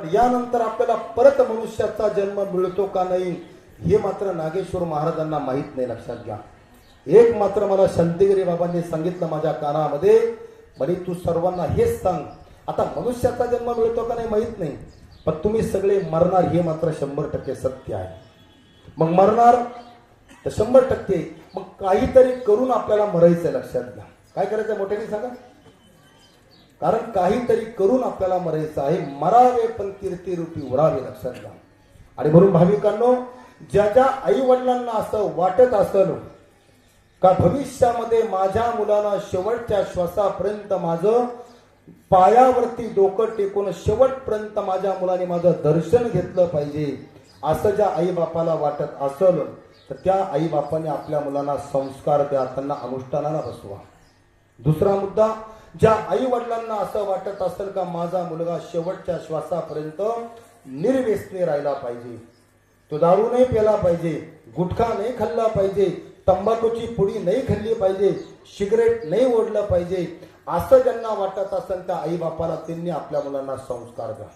पण यानंतर आपल्याला परत मनुष्याचा जन्म मिळतो का नाही हे मात्र नागेश्वर महाराजांना माहीत नाही लक्षात घ्या. एक मात्र मला शांतिगिरी बाबांनी सांगितलं माझ्या कानामध्ये म्हणे तू सर्वांना हेच सांग आता मनुष्याचा जन्म मिळतो का नाही माहीत नाही पण तुम्ही सगळे मरणार हे मात्र शंभर टक्के सत्य आहे. मग मरणार तर शंभर टक्के मग काहीतरी करून आपल्याला मरायचं लक्षात घ्या. काय करायचं मोठ्याने सांगा? कारण काहीतरी करून आपल्याला मरायचं आहे. मरावे पण कीर्ती रूपी उरावे लक्षात घ्या. आणि म्हणून भाविकांनो ज्या ज्या आई वडिलांना असं वाटत असल का भविष्यामध्ये माझ्या मुलाला शेवटच्या श्वासापर्यंत माझं पायावरती डोकं टेकून शेवटपर्यंत माझ्या मुलाने माझं दर्शन घेतलं पाहिजे असं ज्या आई बापाला वाटत असल तर त्या आई बापाने आपल्या मुलांना संस्कार द्या त्यांना अनुष्ठानाला बसवा. दुसरा मुद्दा ज्या आई वडिलांना असं वाटत असेल का माझा मुलगा शेवटच्या श्वासापर्यंत निर्व्यसनी राहिला पाहिजे? तो दारू नाही प्याला पाहिजे गुटखा नाही खाल्ला पाहिजे तंबाखूची पुडी नाही खाल्ली पाहिजे सिगरेट नाही ओढलं पाहिजे असं ज्यांना वाटत असेल त्या आई बापाला त्यांनी आपल्या मुलांना संस्कार द्या.